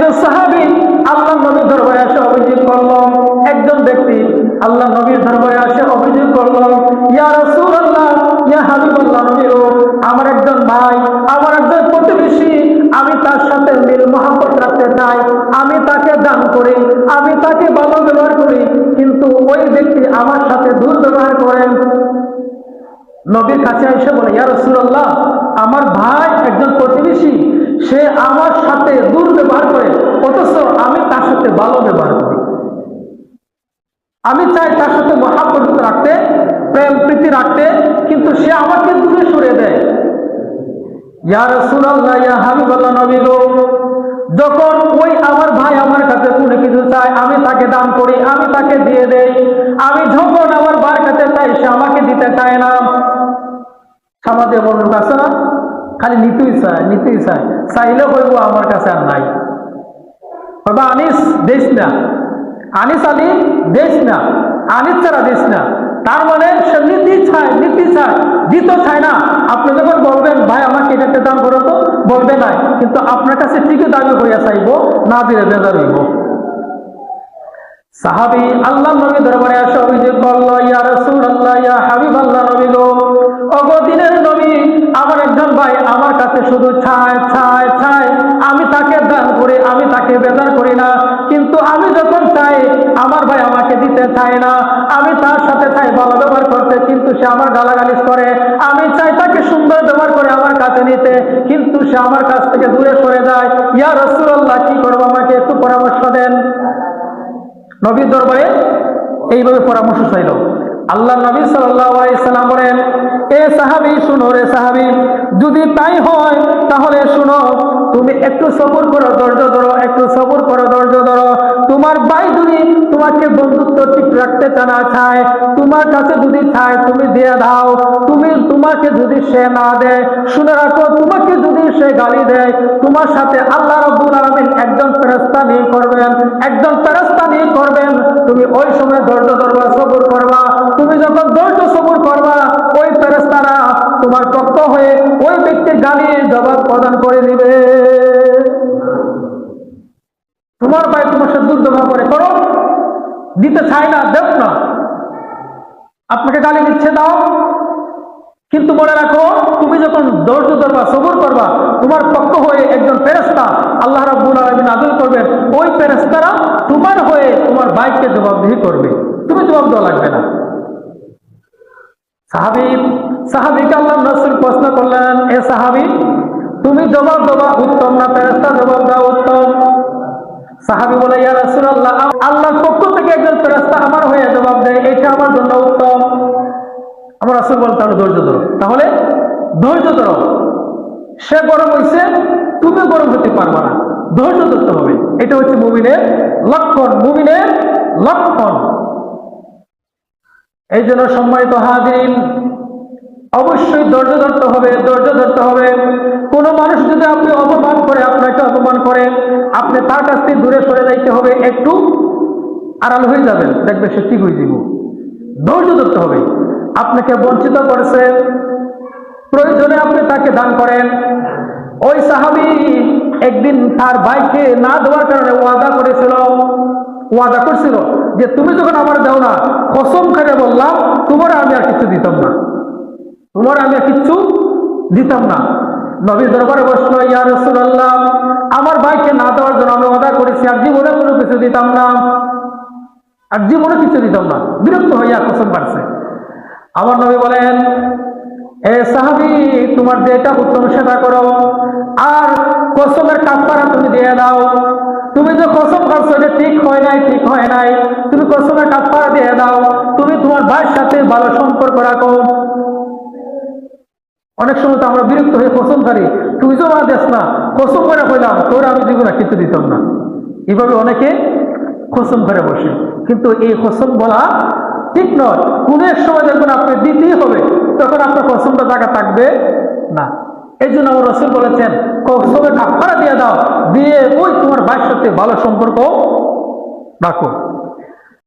একজন সাহাবি আল্লাহ নবীর দরবারে এসে অভিযোগ করল। একজন ব্যক্তি আল্লাহ নবীর দরবারে এসে অভিযোগ করল। ইয়া রাসূল আল্লাহ ইয়া হাবিব আল্লাহ নবী আমার একজন ভাই, আমার একজন প্রতিবেশী, আমি তার সাথে মিল মহাব্বত রাখতে চাই, আমি তাকে দান করি, আমি তাকে ভালো ব্যবহার করি, কিন্তু ওই ব্যক্তি আমার সাথে দুর্ব্যবহার করেন। নবীর কাছে এসে বলে, ইয়া রাসূলুল্লাহ, আমার ভাই একজন প্রতিবেশী সে আমার সাথে দুর্ব্যবহার করে অথচ আমি তার সাথে ভালো ব্যবহার করি আমি চাই তার সাথে মহাব্বত রাখতে প্রেম প্রীতি রাখতে কিন্তু সে আমাকে দূরে সরে দেয় ইয়া রাসূলুল্লাহ, ইয়া হাবিবাল্লাহ নবী গো, যখন ওই আমার ভাই আমার কাছে কোনো কিছু চায়, আমি তাকে দান করি, আমি তাকে দিয়ে দেই, আমি যখন আমার ভাইয়ের কাছে চাই, সে আমাকে দিতে চায় না। সমাজে বলুন আছে না? খালি নিতেই চায় নিতেই চায়। চাইলে বলব আমার কাছে আর নাই। বাবা, আনিস, দেশ না। আনিস আলী, দেশ না। আনিস ছাড়া দেশ না। তার মানে সে নীতি চায় নীতি চায়। দিতে চায় না। আপনি যখন বলবেন, ভাই আমাকে এটা একটা দান করো তো, বলবে না কিন্তু আপনার কাছে ঠিকই দাবি করিয়া চাইব, না দিলে বেজার হইব। সাহাবি আল্লাহ নবী দরবারে আসে অভিযোগ করল, ইয়া রাসূলুল্লাহ, ইয়া হাবিব আল্লাহ নবী গো, ওগো দিনের নবী, আমার একজন ভাই আমার কাছে শুধু ছায় ছায় ছায় আমি তাকে দান করি, আমি তাকে বেজার করি না। কিন্তু আমি যখন চাই আমার ভাই আমাকে দিতে চায় না। আমি তার সাথে চাই ভালো ব্যবহার করতে, কিন্তু সে আমার গালাগালিজ করে। আমি চাই তাকে সুন্দর ব্যবহার করে আমার কাছে নিতে, কিন্তু সে আমার কাছ থেকে দূরে সরে যায়। ইয়া রাসূলুল্লাহ, কি করব আমাকে একটু পরামর্শ দেন। নবীর দরবারে এইভাবে পরামর্শ চাইল। আল্লাহ নবী সাল্লাম বলেন, এ সাহাবি, শুনো রে সাহাবি, যদি তাই হয়, তাহলে তুমি একটু সবর করো, ধৈর্য ধরো, একটু সবর করো, ধৈর্য ধরো। তোমার ভাই যদি তোমাকে বন্ধুত্ব ঠিক রাখতে চানা চায়, তোমার কাছে যদি চায়, তুমি দিয়ে দাও। তুমি তোমাকে যদি সে না দেয়, শুনে রাখো, তোমাকে যদি সে গালি দেয়, তোমার সাথে আল্লাহ রব্বুল আলমিন একজন ফেরস্তা নিয়ে করবেন, একজন ফেরস্তা নিয়ে করবেন। তুমি ওই সময় ধৈর্য ধরবা, সবর করবা। তুমি যখন ধৈর্য সবর করবা, ওই ফেরস্তারা তোমার পক্ষ হয়ে ওই ব্যক্তির গালির জবাব প্রদান করে দিবে। তোমার ভাই তোমার সাথে দুর্ব্যবহার করে করো। দিতে চাই না, দেব না। আপনাকে গালি দিচ্ছে, দাও। কিন্তু মনে রাখো, তুমি যখন ধৈর্য ধরবা, সবর করবা, তোমার পক্ষ হয়ে একজন ফেরেস্তা আল্লাহ রাব্বুল আলামিন নাযিল করবেন। ওই ফেরেস্তারা তোমার হয়ে তোমার ভাইকে জবাবদিহি করবে। তুমি জবাব দেওয়া লাগবে না। সাহাবি, সাহাবিকে আল্লাহ রসুল প্রশ্ন করলেন, এ সাহাবি, তুমি জবাব দেওয়া উত্তম না ফেরেস্তা জবাব দেওয়া উত্তম। সাহাবি বলে, ইয়া রাসূলুল্লাহ আল্লাহর পক্ষ থেকে একজন ফেরেস্তা আমার হয়ে জবাব দেয়, এটা আমার জন্য উত্তম। আমার রাসূল বলেন, তাহলে ধৈর্য ধরো। তাহলে ধৈর্য ধরো। সে গরম হইছে, তুমি গরম হতে পারবা না। ধৈর্য ধরতে হবে। এটা হচ্ছে মুমিনের লক্ষণ মুমিনের লক্ষণ। এই জন্য সম্মানিত হাজিরিন, অবশ্যই ধৈর্য ধরতে হবে, ধৈর্য ধরতে হবে। কোন মানুষ যদি আপনি অপমান আপনি তার কাছ থেকে দূরে সরে যাইতে হবে, একটু আড়াল হয়ে যাবেন। দেখবে সে ঠিক হয়ে যাব ধৈর্য ধরতে হবে। আপনাকে বঞ্চিত করেছে। প্রয়োজনে আপনি তাকে দান করেন। ওই সাহাবি একদিন তার ভাইকে না দেওয়ার কারণে ওয়াদা করেছিল, ওয়াদা করছিল যে, তুমি যখন আমার দাও না, কসম করে বললাম, তোমার আমি আর কিছু দিতাম না। তোমার আমি আর কিচ্ছু দিতাম না। নবী দরবারে বসল ইয়া রাসূলুল্লাহ, আমার ভাইকে না দেওয়ার জন্য আমি ওয়াদা করেছি আর জীবনে কোনো কিছু দিতাম না। আর জীবনে কিছু দিতাম না। বিরক্ত হইয়া কসম পারছে আমার নবী বলেন, এ সাহাবি, তোমার যেটা উত্তম সেটা করো। আর কসমের কাপড়া তুমি দিয়ে দাও। তুমি যে কসম করছ এটা ঠিক হয় নাই, ঠিক হয় নাই। তুমি কসমের কাপড়া দিয়ে দাও। তুমি তোমার ভাইয়ের সাথে ভালো সম্পর্ক রাখো। অনেক সময় তো আমরা বিরক্ত হয়ে কসম করি তুই তো মা দেশ না, কসম করে কইলাম, তোর আমি জীবনে কিছু দিতাম না। এভাবে অনেকে কসম করে বসে। কিন্তু এই কসম বলা ঠিক নয়। কোন এক সময় দেখবেন আপনি দিতেই হবে, তখন আপনার কসমটা জায়গা থাকবে না। এই জন্য আমার রসুল বলেছেন, কসমে কাপড়া দিয়ে দাও, দিয়ে ওই তোমার ভাইয়ের সাথে ভালো সম্পর্ক রাখো।